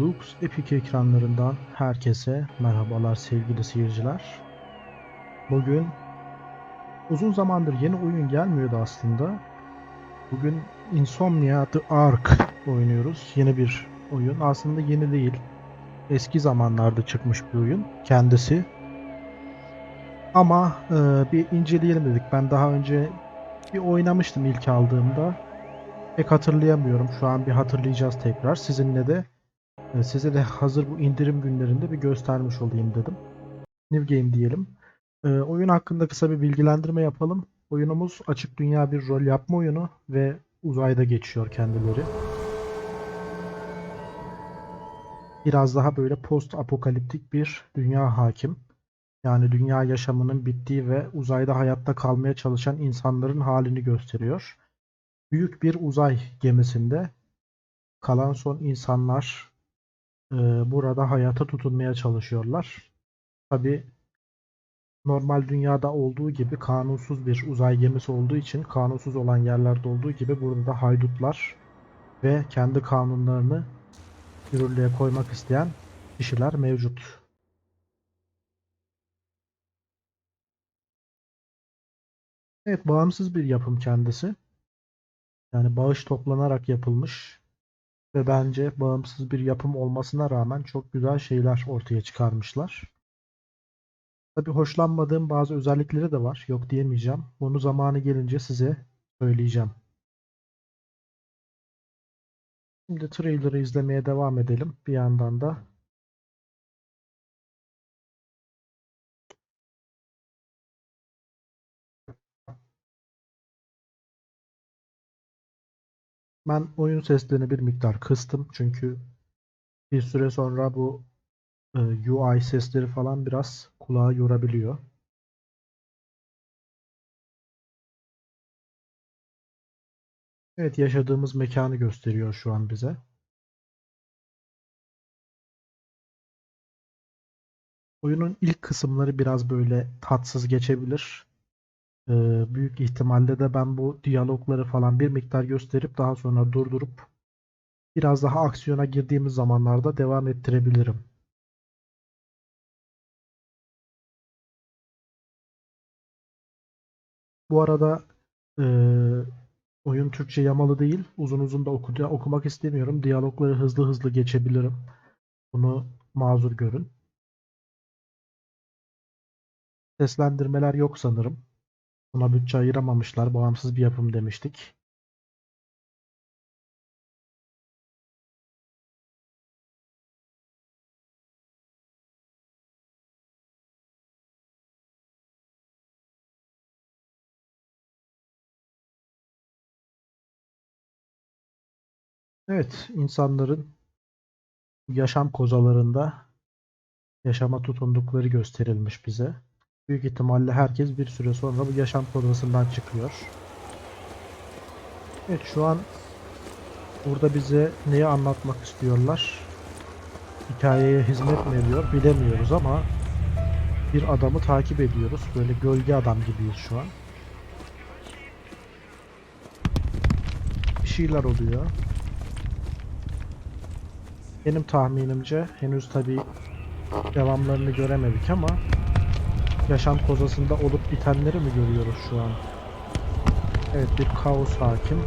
Lux Epic ekranlarından herkese merhabalar sevgili seyirciler. Bugün uzun zamandır yeni oyun gelmiyordu aslında. Bugün Insomnia The Ark oynuyoruz. Yeni bir oyun. Aslında yeni değil. Eski zamanlarda çıkmış bir oyun kendisi. Ama e, bir inceleyelim dedik. Ben daha önce bir oynamıştım ilk aldığımda. Pek hatırlayamıyorum. Şu an bir hatırlayacağız tekrar. Sizinle de size de hazır bu indirim günlerinde bir göstermiş olayım dedim. New Game diyelim. E, oyun hakkında kısa bir bilgilendirme yapalım. Oyunumuz açık dünya bir rol yapma oyunu ve uzayda geçiyor kendileri. Biraz daha böyle post apokaliptik bir dünya hakim. Yani dünya yaşamının bittiği ve uzayda hayatta kalmaya çalışan insanların halini gösteriyor. Büyük bir uzay gemisinde kalan son insanlar e, burada hayata tutunmaya çalışıyorlar. Tabi normal dünyada olduğu gibi kanunsuz bir uzay gemisi olduğu için kanunsuz olan yerlerde olduğu gibi burada da haydutlar ve kendi kanunlarını yürürlüğe koymak isteyen kişiler mevcut. Evet, bağımsız bir yapım kendisi. Yani bağış toplanarak yapılmış ve bence bağımsız bir yapım olmasına rağmen çok güzel şeyler ortaya çıkarmışlar. Tabii hoşlanmadığım bazı özellikleri de var. Yok diyemeyeceğim. Bunu zamanı gelince size söyleyeceğim. Şimdi trailer'ı izlemeye devam edelim. Bir yandan da Ben oyun seslerini bir miktar kıstım çünkü bir süre sonra bu e, UI sesleri falan biraz kulağı yorabiliyor. Evet yaşadığımız mekanı gösteriyor şu an bize. Oyunun ilk kısımları biraz böyle tatsız geçebilir. Ee, büyük ihtimalle de ben bu diyalogları falan bir miktar gösterip daha sonra durdurup biraz daha aksiyona girdiğimiz zamanlarda devam ettirebilirim. Bu arada e, oyun Türkçe yamalı değil. Uzun uzun da oku okumak istemiyorum. Diyalogları hızlı hızlı geçebilirim. Bunu mazur görün. Seslendirmeler yok sanırım. Buna bütçe ayıramamışlar. Bağımsız bir yapım demiştik. Evet, insanların yaşam kozalarında yaşama tutundukları gösterilmiş bize. Büyük ihtimalle herkes bir süre sonra bu yaşam kozasından çıkıyor. Evet şu an burada bize neyi anlatmak istiyorlar? Hikayeye hizmet mi ediyor bilemiyoruz ama bir adamı takip ediyoruz. Böyle gölge adam gibiyiz şu an. Bir şeyler oluyor. Benim tahminimce henüz tabi devamlarını göremedik ama yaşam kozasında olup bitenleri mi görüyoruz şu an? Evet bir kaos hakim.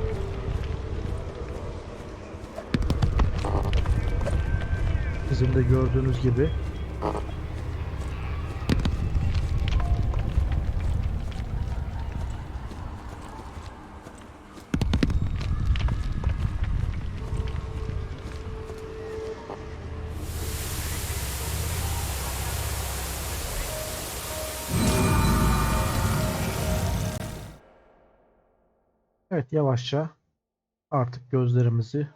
Sizin de gördüğünüz gibi yavaşça artık gözlerimizi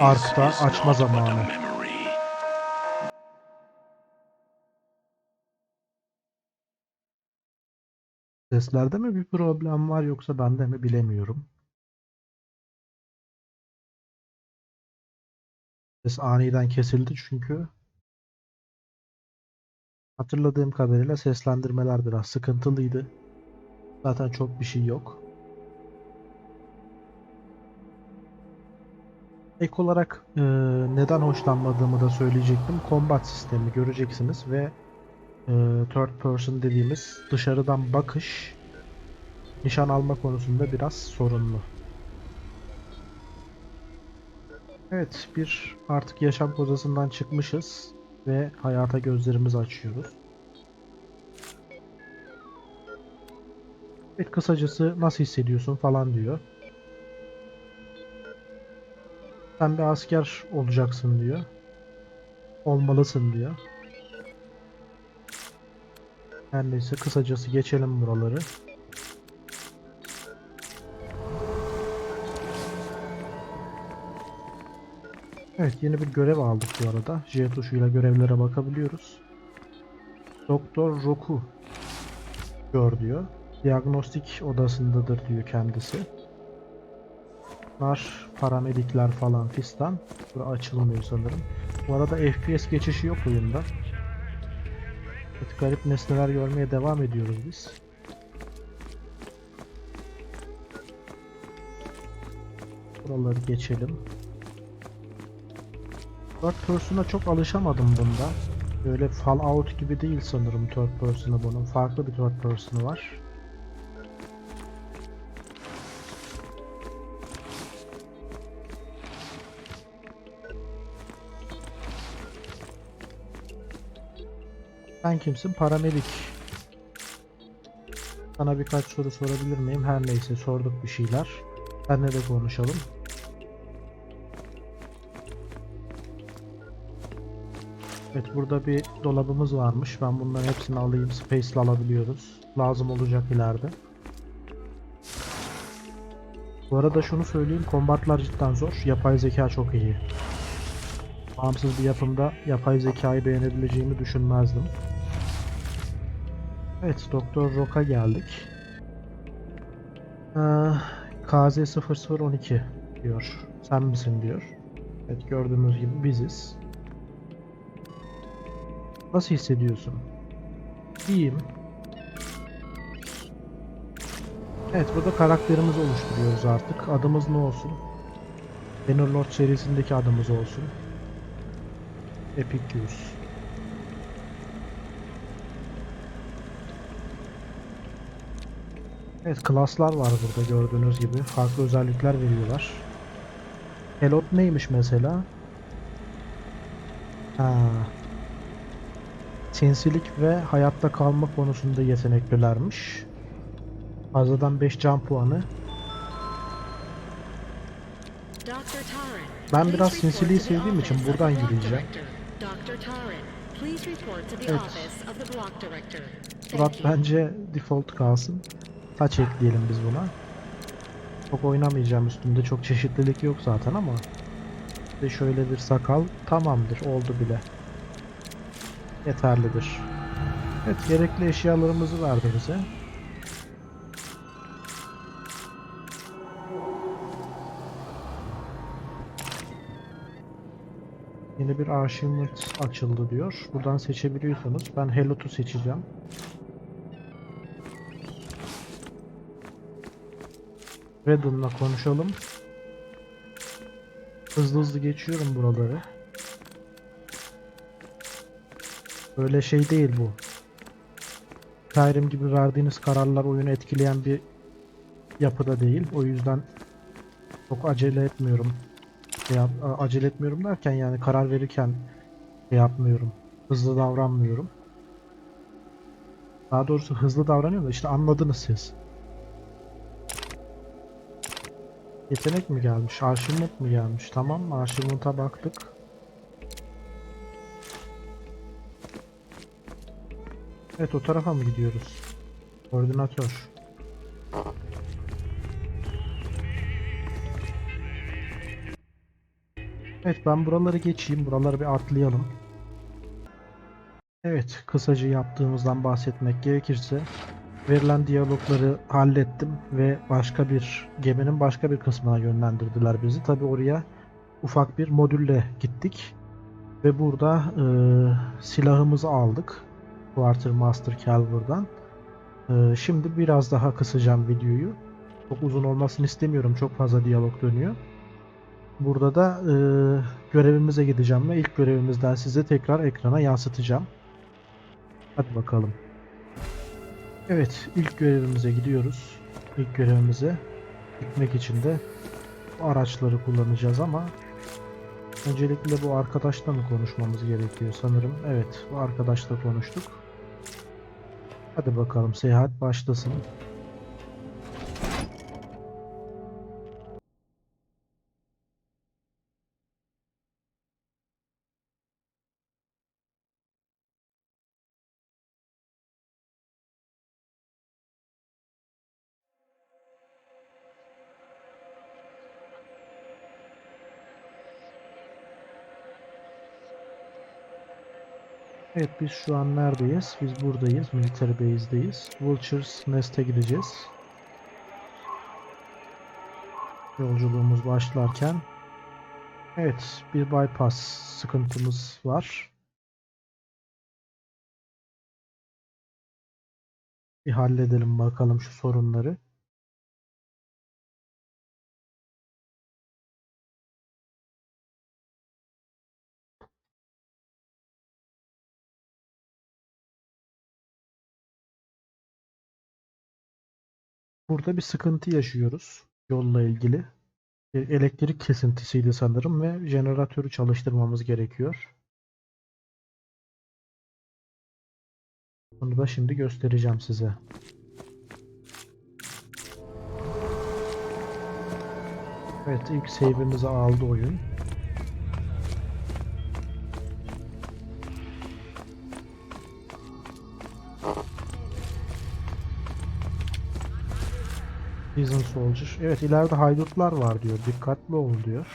Arkta açma zamanı. seslerde mi bir problem var yoksa bende mi bilemiyorum. Ses aniden kesildi çünkü hatırladığım kadarıyla seslendirmeler biraz sıkıntılıydı. Zaten çok bir şey yok. Ek olarak e, neden hoşlanmadığımı da söyleyecektim. Combat sistemi göreceksiniz ve e, third person dediğimiz dışarıdan bakış nişan alma konusunda biraz sorunlu. Evet, bir artık yaşam kozasından çıkmışız ve hayata gözlerimizi açıyoruz. Evet, kısacası nasıl hissediyorsun falan diyor. Sen bir asker olacaksın diyor. Olmalısın diyor. Her neyse kısacası geçelim buraları. Evet yeni bir görev aldık bu arada. J tuşuyla görevlere bakabiliyoruz. Doktor Roku gör diyor. Diagnostik odasındadır diyor kendisi. Bunlar paramedikler falan fistan. Bura açılmıyor sanırım. Bu arada FPS geçişi yok oyunda. Evet, garip nesneler görmeye devam ediyoruz biz. Buraları geçelim. Third person'a çok alışamadım bunda. Böyle Fallout gibi değil sanırım third person'ı bunun. Farklı bir third person'ı var. Sen kimsin? Paramedik. Sana birkaç soru sorabilir miyim? Her neyse sorduk bir şeyler. Seninle de konuşalım. Evet burada bir dolabımız varmış. Ben bunların hepsini alayım. Space'le alabiliyoruz. Lazım olacak ileride. Bu arada şunu söyleyeyim. Kombatlar cidden zor. Yapay zeka çok iyi. Bağımsız bir yapımda yapay zekayı beğenebileceğimi düşünmezdim. Evet, Doktor Rock'a geldik. Ee, KZ0012 diyor. Sen misin diyor. Evet, gördüğünüz gibi biziz. Nasıl hissediyorsun? İyiyim. Evet, burada karakterimizi oluşturuyoruz artık. Adımız ne olsun? Bannerlord serisindeki adımız olsun. Epicus. Evet klaslar var burada gördüğünüz gibi. Farklı özellikler veriyorlar. Helot neymiş mesela? Ha. Sinsilik ve hayatta kalma konusunda yeteneklilermiş. Fazladan 5 can puanı. Ben biraz sinsiliği sevdiğim için buradan yürüyeceğim. Evet. Murat bence default kalsın. Taç ekleyelim biz buna. Çok oynamayacağım üstünde çok çeşitlilik yok zaten ama. De şöyle bir sakal tamamdır oldu bile. Yeterlidir. Evet gerekli eşyalarımızı verdi bize. Yeni bir achievement açıldı diyor. Buradan seçebiliyorsunuz. Ben Helot'u seçeceğim. Redden'la konuşalım. Hızlı hızlı geçiyorum buraları. Böyle şey değil bu. Skyrim gibi verdiğiniz kararlar oyunu etkileyen bir yapıda değil. O yüzden çok acele etmiyorum. Şey yap- acele etmiyorum derken yani karar verirken şey yapmıyorum. Hızlı davranmıyorum. Daha doğrusu hızlı davranıyorum da işte anladınız siz. Yetenek mi gelmiş? Arşivment mi gelmiş? Tamam arşivment'a baktık. Evet o tarafa mı gidiyoruz? Koordinatör. Evet ben buraları geçeyim. Buraları bir atlayalım. Evet kısaca yaptığımızdan bahsetmek gerekirse verilen diyalogları hallettim ve başka bir geminin başka bir kısmına yönlendirdiler bizi. Tabi oraya ufak bir modülle gittik ve burada e, silahımızı aldık. Quartermaster Calver'dan. E, şimdi biraz daha kısacağım videoyu. Çok uzun olmasını istemiyorum. Çok fazla diyalog dönüyor. Burada da e, görevimize gideceğim ve ilk görevimizden size tekrar ekrana yansıtacağım. Hadi bakalım. Evet, ilk görevimize gidiyoruz. İlk görevimize gitmek için de araçları kullanacağız ama öncelikle bu arkadaşla mı konuşmamız gerekiyor sanırım. Evet, bu arkadaşla konuştuk. Hadi bakalım seyahat başlasın. Evet biz şu an neredeyiz? Biz buradayız. Military Base'deyiz. Vultures Nest'e gideceğiz. Yolculuğumuz başlarken Evet bir bypass sıkıntımız var. Bir halledelim bakalım şu sorunları. Burada bir sıkıntı yaşıyoruz yolla ilgili. Bir elektrik kesintisiydi sanırım ve jeneratörü çalıştırmamız gerekiyor. Bunu da şimdi göstereceğim size. Evet ilk save'imizi aldı oyun. Prison Soldier. Evet ileride haydutlar var diyor. Dikkatli ol diyor.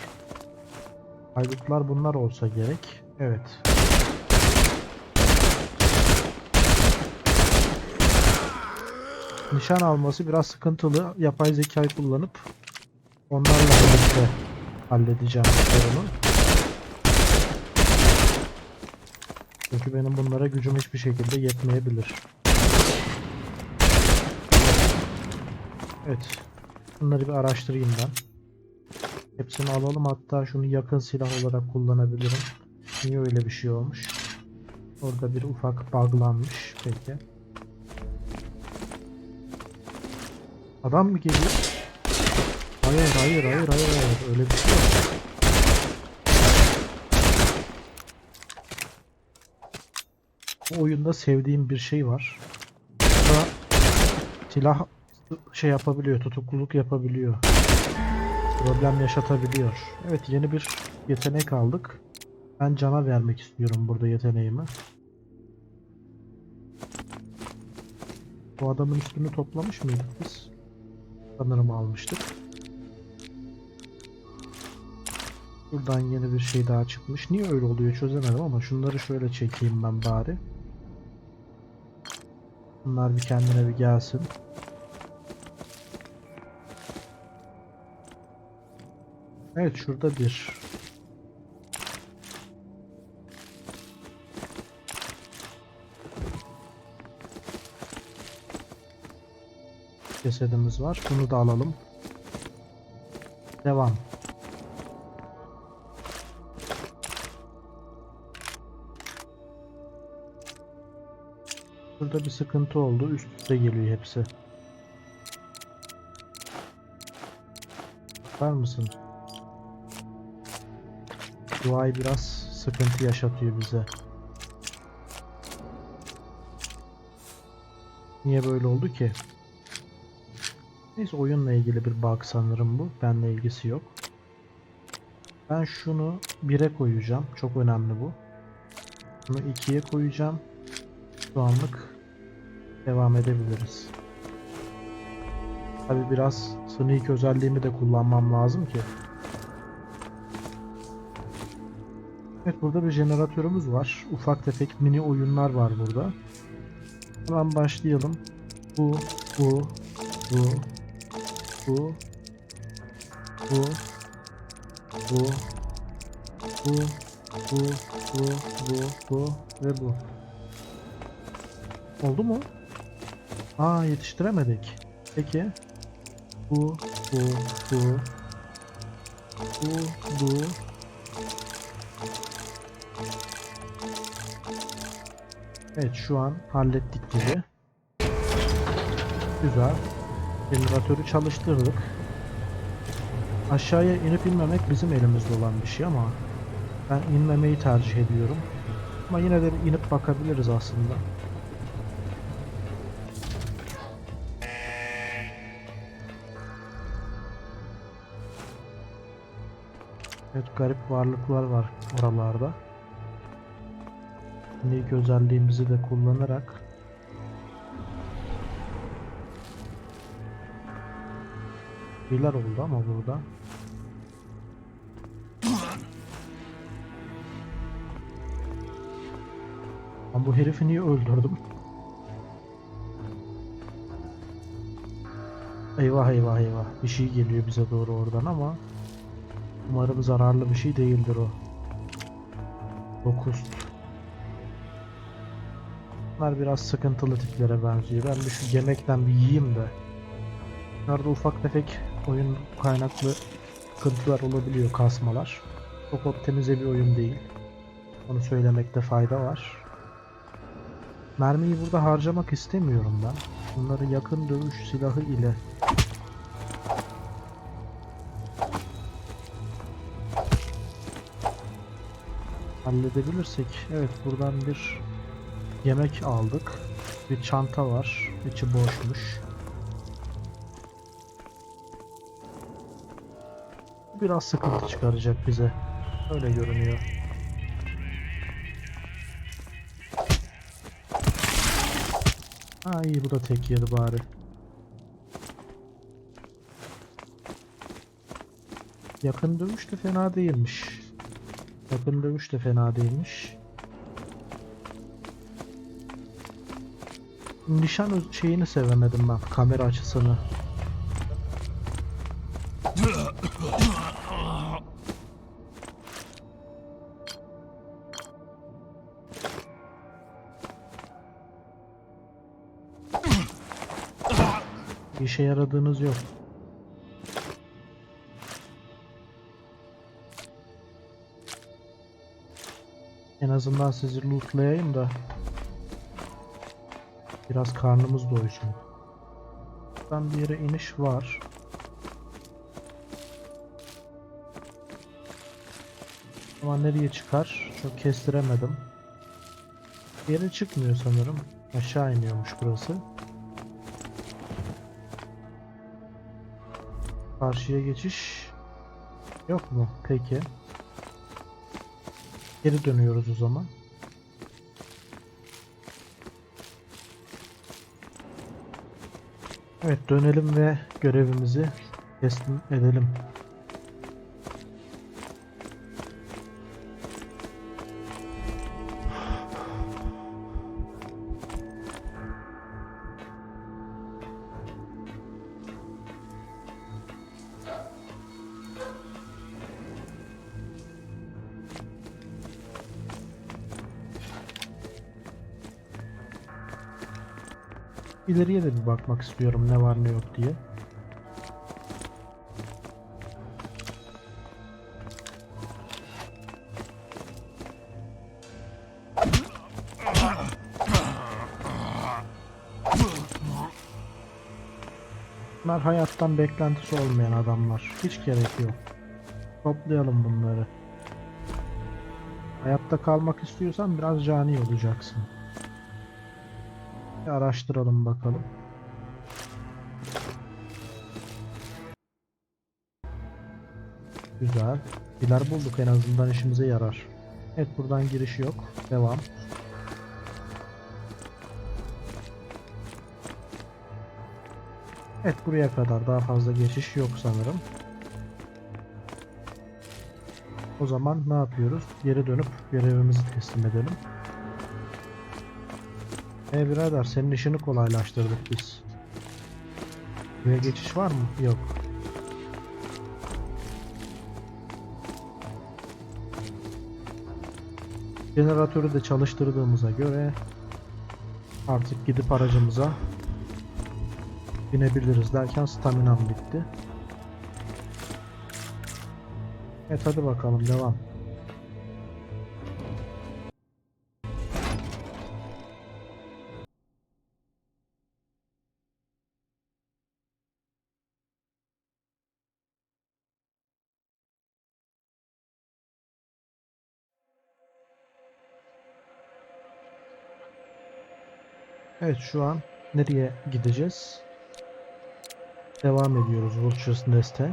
Haydutlar bunlar olsa gerek. Evet. Nişan alması biraz sıkıntılı. Yapay zekayı kullanıp onlarla birlikte halledeceğim sorunu. Çünkü benim bunlara gücüm hiçbir şekilde yetmeyebilir. Evet. Bunları bir araştırayım ben. Hepsini alalım. Hatta şunu yakın silah olarak kullanabilirim. Niye öyle bir şey olmuş? Orada bir ufak buglanmış. Peki. Adam mı geliyor? Hayır hayır hayır hayır hayır. Öyle bir şey yok. Bu oyunda sevdiğim bir şey var. Burada silah şey yapabiliyor, tutukluluk yapabiliyor. Problem yaşatabiliyor. Evet yeni bir yetenek aldık. Ben cana vermek istiyorum burada yeteneğimi. Bu adamın üstünü toplamış mıydık biz? Sanırım almıştık. Buradan yeni bir şey daha çıkmış. Niye öyle oluyor çözemedim ama şunları şöyle çekeyim ben bari. Bunlar bir kendine bir gelsin. Evet şurada bir. Cesedimiz var. Bunu da alalım. Devam. Burada bir sıkıntı oldu. Üst üste geliyor hepsi. Bakar mısın? Ay biraz sıkıntı yaşatıyor bize. Niye böyle oldu ki? Neyse oyunla ilgili bir bug sanırım bu. Benle ilgisi yok. Ben şunu 1'e koyacağım. Çok önemli bu. Bunu 2'ye koyacağım. Şu anlık devam edebiliriz. Tabi biraz sneak özelliğimi de kullanmam lazım ki. Evet burada bir jeneratörümüz var. Ufak tefek mini oyunlar var burada. Hemen başlayalım. Bu, bu, bu, bu, bu, bu, bu, bu, bu, bu, bu ve bu. Oldu mu? Aa yetiştiremedik. Peki. Bu, bu, bu, Bu, bu. Evet şu an hallettik gibi. Güzel. Jeneratörü çalıştırdık. Aşağıya inip inmemek bizim elimizde olan bir şey ama ben inmemeyi tercih ediyorum. Ama yine de inip bakabiliriz aslında. Evet garip varlıklar var oralarda. İlk özelliğimizi de kullanarak Şeyler oldu ama burada. Ben bu herifi niye öldürdüm? Eyvah eyvah eyvah. Bir şey geliyor bize doğru oradan ama umarım zararlı bir şey değildir o. 9. Bunlar biraz sıkıntılı tiplere benziyor. Ben bir şu yemekten bir yiyeyim de. Bunlarda ufak tefek oyun kaynaklı sıkıntılar olabiliyor kasmalar. Çok optimize bir oyun değil. Onu söylemekte fayda var. Mermiyi burada harcamak istemiyorum ben. Bunları yakın dövüş silahı ile halledebilirsek. Evet buradan bir yemek aldık. Bir çanta var. İçi boşmuş. Biraz sıkıntı çıkaracak bize. Öyle görünüyor. Ha iyi bu da tek yedi bari. Yakın dövüş de fena değilmiş. Yakın dövüş de fena değilmiş. Nişan şeyini sevemedim ben. Kamera açısını. İşe yaradığınız yok. En azından sizi lootlayayım da biraz karnımız doysun. Buradan bir yere iniş var. Ama nereye çıkar? Çok kestiremedim. Yere çıkmıyor sanırım. Aşağı iniyormuş burası. Karşıya geçiş yok mu? Peki. Geri dönüyoruz o zaman. Evet dönelim ve görevimizi teslim edelim. İleriye de bir bakmak istiyorum ne var ne yok diye. Bunlar hayattan beklentisi olmayan adamlar. Hiç gerek yok. Toplayalım bunları. Hayatta kalmak istiyorsan biraz cani olacaksın. Araştıralım bakalım. Güzel. Biler bulduk en azından işimize yarar. Evet buradan giriş yok. Devam. Evet buraya kadar daha fazla geçiş yok sanırım. O zaman ne yapıyoruz? Geri dönüp görevimizi teslim edelim. E birader senin işini kolaylaştırdık biz. Buraya geçiş var mı? Yok. Jeneratörü de çalıştırdığımıza göre artık gidip aracımıza binebiliriz derken staminam bitti. Evet hadi bakalım devam. Evet şu an nereye gideceğiz? Devam ediyoruz Vultures Nest'e.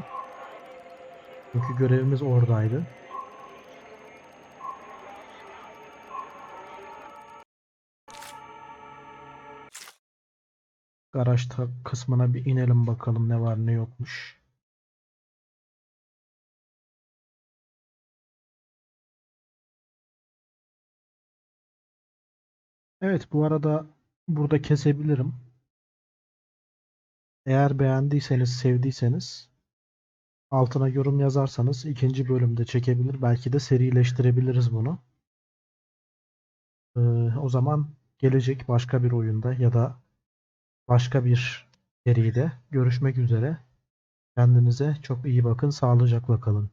Çünkü görevimiz oradaydı. Garaj kısmına bir inelim bakalım ne var ne yokmuş. Evet bu arada burada kesebilirim. Eğer beğendiyseniz, sevdiyseniz altına yorum yazarsanız ikinci bölümde çekebilir. Belki de serileştirebiliriz bunu. Ee, o zaman gelecek başka bir oyunda ya da başka bir seride görüşmek üzere. Kendinize çok iyi bakın. Sağlıcakla kalın.